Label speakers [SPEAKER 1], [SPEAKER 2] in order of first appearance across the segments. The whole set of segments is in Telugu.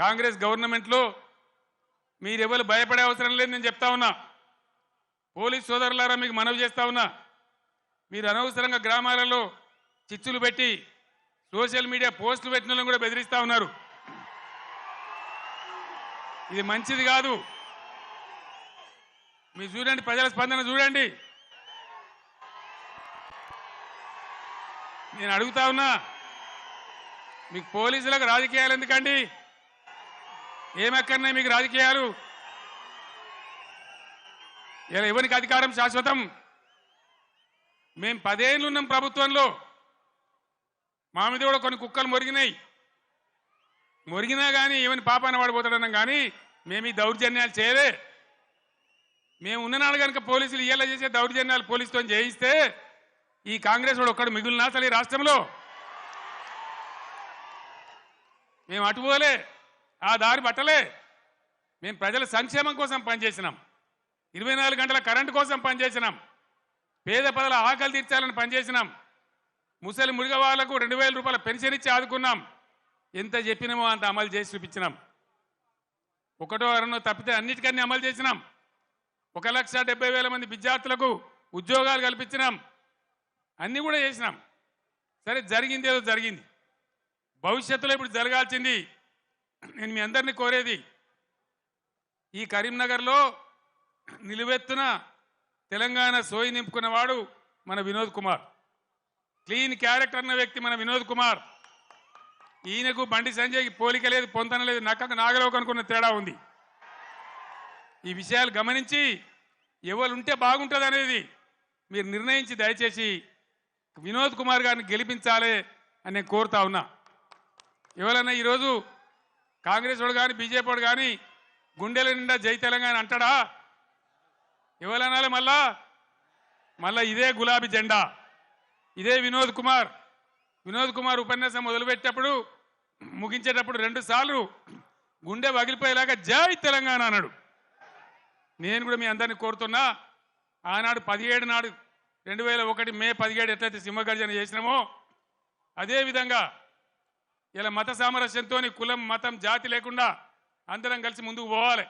[SPEAKER 1] కాంగ్రెస్ గవర్నమెంట్లో మీరెవరు భయపడే అవసరం లేదు నేను చెప్తా ఉన్నా. పోలీస్ సోదరులారా మీకు మనవి చేస్తా ఉన్నా. మీరు అనవసరంగా గ్రామాలలో చిచ్చులు పెట్టి సోషల్ మీడియా పోస్టులు పెట్టిన కూడా బెదిరిస్తా ఉన్నారు. ఇది మంచిది కాదు. మీరు చూడండి ప్రజల స్పందన చూడండి. నేను అడుగుతా ఉన్నా మీకు పోలీసులకు రాజకీయాలు ఎందుకండి? ఏమక్కర్నాయి మీకు రాజకీయాలు? ఇలా ఎవరికి అధికారం శాశ్వతం? మేము పదేళ్ళు ఉన్నాం ప్రభుత్వంలో. మా మీద కూడా కొన్ని కుక్కలు మొరిగినాయి. మొరిగినా కానీ ఏమని పాపాన పడిపోతాడన్నాం కానీ మేము ఈ దౌర్జన్యాలు చేయలే. మేము ఉన్ననాడు కనుక పోలీసులు ఇలా చేసే దౌర్జన్యాలు పోలీసుతో చేయిస్తే ఈ కాంగ్రెస్ వాడు ఒక్కడు మిగులునా అసలు ఈ రాష్ట్రంలో మేము అటుపోలే ఆ దారి పట్టలే. మేము ప్రజల సంక్షేమం కోసం పనిచేసినాం. ఇరవై నాలుగు గంటల కరెంటు కోసం పనిచేసినాం. పేద ప్రజల ఆకలి తీర్చాలని పనిచేసినాం. ముసలి మురిగ వాళ్ళకు రెండు వేల రూపాయల పెన్షన్ ఇచ్చి ఆదుకున్నాం. ఎంత చెప్పినామో అంత అమలు చేసి చూపించినాం. ఒకటో అరణో తప్పితే అన్నిటికన్నీ అమలు చేసినాం. ఒక లక్ష డెబ్బై వేల మంది విద్యార్థులకు ఉద్యోగాలు కల్పించినాం. అన్నీ కూడా చేసినాం. సరే జరిగింది ఏదో జరిగింది. భవిష్యత్తులో ఇప్పుడు జరగాల్సింది నేను మీ అందరినీ కోరేది ఈ కరీంనగర్లో నిలువెత్తున తెలంగాణ సోయి నింపుకున్నవాడు మన వినోద్ కుమార్. క్లీన్ క్యారెక్టర్ అన్న వ్యక్తి మన వినోద్ కుమార్. ఈయనకు బండి సంజయ్కి పోలిక లేదు పొంతన లేదు నక్కకు నాగలోకి అనుకున్న తేడా ఉంది. ఈ విషయాలు గమనించి ఎవరు ఉంటే బాగుంటుంది అనేది మీరు నిర్ణయించి దయచేసి వినోద్ కుమార్ గారిని గెలిపించాలి అని నేను కోరుతా ఉన్నా. ఎవరన్నా ఈరోజు కాంగ్రెస్ వాడు కానీ బీజేపీ వాడు కానీ గుండెల నిండా జై తెలంగాణ అంటాడా? ఎవరనాలి మళ్ళా? మళ్ళా ఇదే గులాబీ జెండా. ఇదే వినోద్ కుమార్. వినోద్ కుమార్ ఉపన్యాసం మొదలుపెట్టేటప్పుడు ముగించేటప్పుడు రెండు సార్లు గుండె పగిలిపోయేలాగా జై తెలంగాణ అన్నాడు. నేను కూడా మీ అందరినీ కోరుతున్నా ఆనాడు పదిహేడు నాడు రెండు వేల ఒకటి మే పదిహేడు ఎట్లయితే సింహగర్జన చేసినామో అదేవిధంగా ఇలా మత సామరస్యంతో కులం మతం జాతి లేకుండా అందరం కలిసి ముందుకు పోవాలి.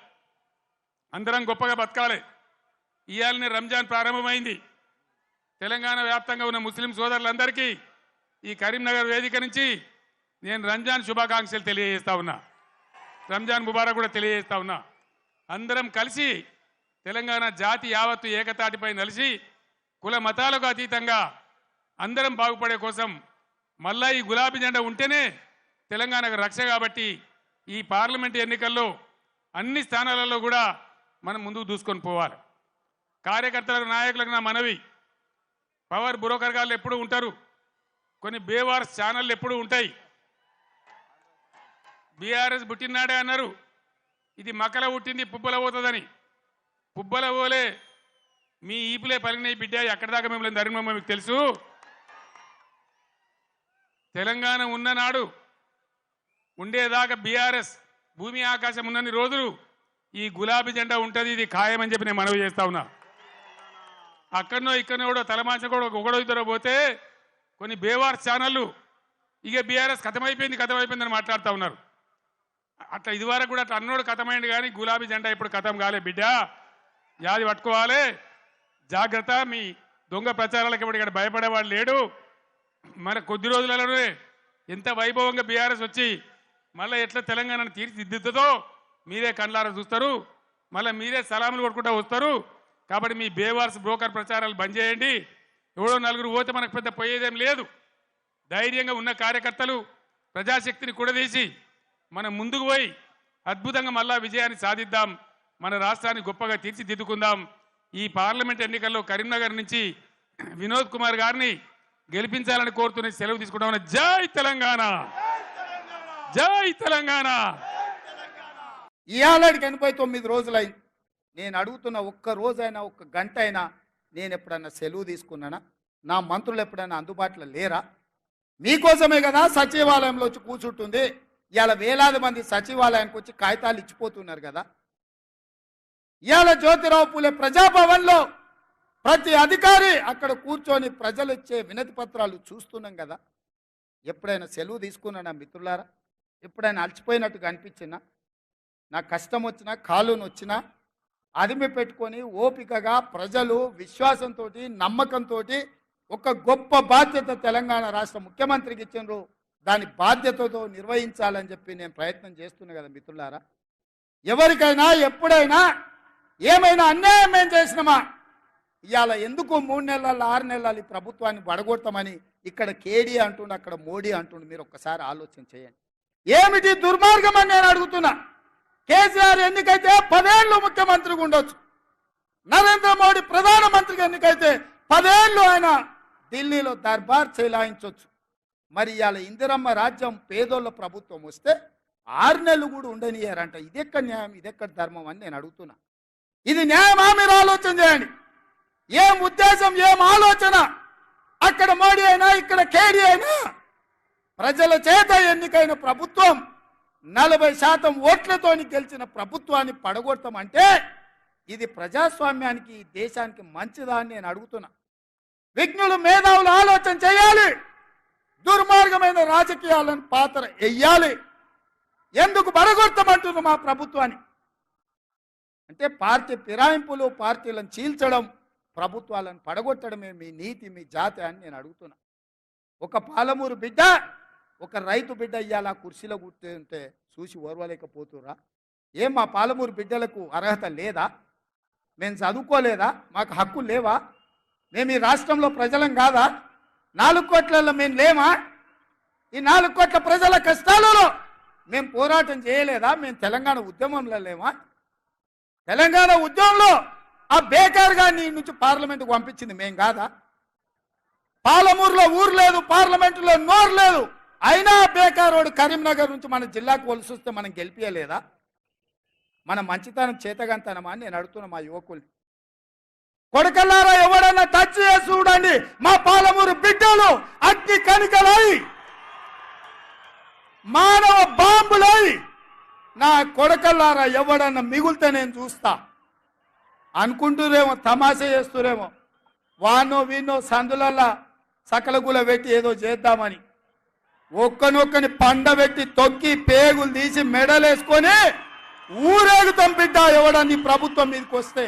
[SPEAKER 1] అందరం గొప్పగా బతకాలి. ఇవాళనే రంజాన్ ప్రారంభమైంది. తెలంగాణ వ్యాప్తంగా ఉన్న ముస్లిం సోదరులందరికీ ఈ కరీంనగర్ వేదిక నుంచి నేను రంజాన్ శుభాకాంక్షలు తెలియజేస్తా ఉన్నా. రంజాన్ ముబారక్ కూడా తెలియజేస్తా ఉన్నా. అందరం కలిసి తెలంగాణ జాతి యావత్తు ఏకతాటిపై నలిసి కుల మతాలకు అతీతంగా అందరం బాగుపడే కోసం మళ్ళా ఈ గులాబీ జెండా ఉంటేనే తెలంగాణకు రక్ష కాబట్టి ఈ పార్లమెంట్ ఎన్నికల్లో అన్ని స్థానాలలో కూడా మనం ముందుకు దూసుకొని పోవాలి. కార్యకర్తలకు నాయకులకు నా మనవి. పవర్ బ్రోకర్ ఎప్పుడు ఉంటారు. కొన్ని బేవార్స్ ఛానళ్ళు ఎప్పుడు ఉంటాయి. బీఆర్ఎస్ పుట్టినాడే అన్నారు. ఇది మకల పుట్టింది పుబ్బల పోతుందని. పుబ్బల పోలే మీ ఈపులే పలిగినాయి బిడ్డ ఎక్కడి దాకా మిమ్మల్ని ధర్మమో మీకు తెలుసు? తెలంగాణ ఉన్ననాడు ఉండేదాకా బీఆర్ఎస్ భూమి ఆకాశం ఉన్నన్ని రోజులు ఈ గులాబీ జెండా ఉంటుంది ఇది ఖాయమని చెప్పి నేను మనవి చేస్తా ఉన్నా. అక్కడనో ఇక్కడనో కూడా తలమాచ కూడా ఒకడో ఇద్దరు పోతే కొన్ని బేవార్ ఛానళ్ళు ఇక బీఆర్ఎస్ కథమైపోయింది కథమైపోయిందని మాట్లాడుతూ ఉన్నారు. అట్లా ఇదివరకు కూడా అట్లా అన్నోడు కథమైంది కానీ గులాబీ జెండా ఇప్పుడు కథం కాలే బిడ్డ. యాది పట్టుకోవాలి. జాగ్రత్త మీ దొంగ ప్రచారాలకు ఇప్పుడు ఇక్కడ భయపడేవాడు లేడు. మన కొద్ది రోజులలోనే ఎంత వైభవంగా బీఆర్ఎస్ వచ్చి మళ్ళీ ఎట్లా తెలంగాణను తీర్చిదిద్దుతో మీరే కండ్లారా చూస్తారు. మళ్ళీ మీరే సలాములు కొట్టుకుంటూ వస్తారు. కాబట్టి మీ బేవార్స్ బ్రోకర్ ప్రచారాలు బంద్ చేయండి. ఎవడో నలుగురు పోతే మనకు పెద్ద పోయేదేం లేదు. ధైర్యంగా ఉన్న కార్యకర్తలు ప్రజాశక్తిని కూడదీసి మనం ముందుకు పోయి అద్భుతంగా మళ్ళా విజయాన్ని సాధిద్దాం. మన రాష్ట్రాన్ని గొప్పగా తీర్చిదిద్దుకుందాం. ఈ పార్లమెంట్ ఎన్నికల్లో కరీంనగర్ నుంచి వినోద్ కుమార్ గారిని గెలిపించాలని కోరుతున్న సెలవు తీసుకుంటామని జై తెలంగాణ! జై తెలంగాణ.
[SPEAKER 2] ఇవాళకి ఎనభై తొమ్మిది రోజులైంది నేను అడుగుతున్న ఒక్క రోజైనా ఒక్క గంట అయినా నేను ఎప్పుడన్నా సెలవు తీసుకున్నానా? నా మంత్రులు ఎప్పుడైనా అందుబాటులో లేరా? మీకోసమే కదా సచివాలయంలో వచ్చి కూర్చుంటుంది. ఇవాళ వేలాది మంది సచివాలయానికి వచ్చి కాగితాలు ఇచ్చిపోతున్నారు కదా. ఇవాళ జ్యోతిరావు పూలే ప్రజాభవన్లో ప్రతి అధికారి అక్కడ కూర్చొని ప్రజలు ఇచ్చే వినతి పత్రాలు చూస్తున్నాం కదా. ఎప్పుడైనా సెలవు తీసుకున్నానా మిత్రులారా? ఎప్పుడైనా అలసిపోయినట్టు కనిపించినా నాకు కష్టం వచ్చినా కాలు వచ్చినా అదిమి పెట్టుకొని ఓపికగా ప్రజలు విశ్వాసంతో నమ్మకంతో ఒక గొప్ప బాధ్యత తెలంగాణ రాష్ట్ర ముఖ్యమంత్రికి ఇచ్చిండ్రు. దాని బాధ్యతతో నిర్వహించాలని చెప్పి నేను ప్రయత్నం చేస్తున్నా కదా మిత్రులారా. ఎవరికైనా ఎప్పుడైనా ఏమైనా అన్యాయం ఏం చేసినామా? ఇవాళ ఎందుకు మూడు నెలల ఆరు నెలలు ఈ ప్రభుత్వాన్ని పడగొడతామని ఇక్కడ కేడీ అంటుండు అక్కడ మోడీ అంటుండు మీరు ఒక్కసారి ఆలోచన చేయండి. ఏమిటి దుర్మార్గం అని నేను అడుగుతున్నా? కేసీఆర్ ఎన్నికైతే పదేళ్ళు ముఖ్యమంత్రిగా ఉండొచ్చు. నరేంద్ర మోడీ ప్రధానమంత్రికి ఎన్నికైతే పదేళ్ళు ఆయన ఢిల్లీలో దర్బార్ చేలాయించవచ్చు మరి ఇవాళ ఇందిరమ్మ రాజ్యం పేదోళ్ళ ప్రభుత్వం వస్తే ఆరు నెలలు కూడా ఉండనియారంట ఇదెక్కడ న్యాయం? ఇదెక్కడ ధర్మం అని నేను అడుగుతున్నా. ఇది న్యాయమా? మీరు ఆలోచన చేయండి. ఏం ఉద్దేశం? ఏం ఆలోచన? అక్కడ మోడీ అయినా ఇక్కడ కేడీ అయినా ప్రజల చేత ఎన్నికైన ప్రభుత్వం నలభై శాతం ఓట్లతోని గెలిచిన ప్రభుత్వాన్ని పడగొడతామంటే ఇది ప్రజాస్వామ్యానికి దేశానికి మంచిదా అని నేను అడుగుతున్నా. విఘ్నులు మేధావులు ఆలోచన చేయాలి. దుర్మార్గమైన రాజకీయాలను పాత్ర వెయ్యాలి ఎందుకు పడగొడతామంటున్నారు మా ప్రభుత్వాన్ని? అంటే పార్టీ ఫిరాయింపులు పార్టీలను చీల్చడం ప్రభుత్వాలను పడగొట్టడమే మీ నీతి మీ జాతి అని నేను అడుగుతున్నా. ఒక పాలమూరు బిడ్డ ఒక రైతు బిడ్డ ఇయ్యాల కుర్చీలో కూర్చుంటే చూసి ఓర్వలేకపోతురా ఏం మా పాలమూరు బిడ్డలకు అర్హత లేదా? మేము చదువుకోలేదా? మాకు హక్కు లేవా? మేము ఈ రాష్ట్రంలో ప్రజలం కాదా? నాలుగు కోట్లలో మేము లేమా? ఈ నాలుగు కోట్ల ప్రజల కష్టాలలో మేము పోరాటం చేయలేదా? మేము తెలంగాణ ఉద్యమంలో లేమా? తెలంగాణ ఉద్యమంలో ఆ బేకార్గా నీ నుంచి పార్లమెంట్కి పంపించింది మేం కాదా? పాలమూరులో ఊరు లేదు పార్లమెంటులో నోరు లేదు. అయినా బేకార్ బేకారోడు కరీంనగర్ నుంచి మన జిల్లాకు వలసి వస్తే మనం గెలిపించలేదా మన మంచితనం చేతగంతనమా అని నేను అడుగుతున్నా మా యువకుల్ని. కొడకల్లారా ఎవడన్నా టచ్ చేసి చూడండి. మా పాలమూరు బిడ్డలు అగ్ని కనికలై మానవ బాంబులై. నా కొడకల్లారా ఎవడన్నా మిగులుతే నేను చూస్తా. అనుకుంటురేమో తమాషా చేస్తురేమో. వానో వీనో సందులల్లా సకలగుల పెట్టి ఏదో చేద్దామని. ఒక్కనొక్కని పండబెట్టి తొక్కి పేగులు తీసి మెడలేసుకొని ఊరేగుతాం బిడ్డ ఎవడని ప్రభుత్వం మీదకి వస్తే?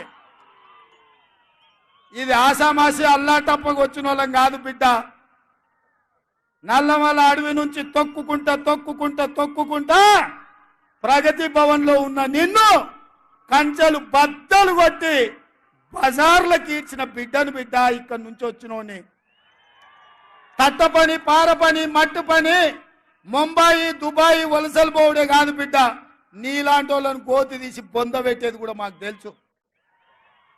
[SPEAKER 2] ఇది ఆసామాసి అల్లాటప్పకు వచ్చిన వాళ్ళం కాదు బిడ్డ. నల్లమల అడవి నుంచి తొక్కుకుంటా తొక్కుకుంటా తొక్కుకుంటా ప్రగతి భవన్లో ఉన్న నిన్ను కంచెలు బద్దలు కొట్టి బజార్లకు ఇచ్చిన బిడ్డను బిడ్డ ఇక్కడి నుంచి వచ్చినోని కట్ట పని పార పని మట్టు పని ముంబాయి దుబాయ్ వలసలు పోవడే కాదు బిడ్డ. నీలాంటి వాళ్ళని గోతి తీసి బొంద పెట్టేది కూడా మాకు తెలుసు.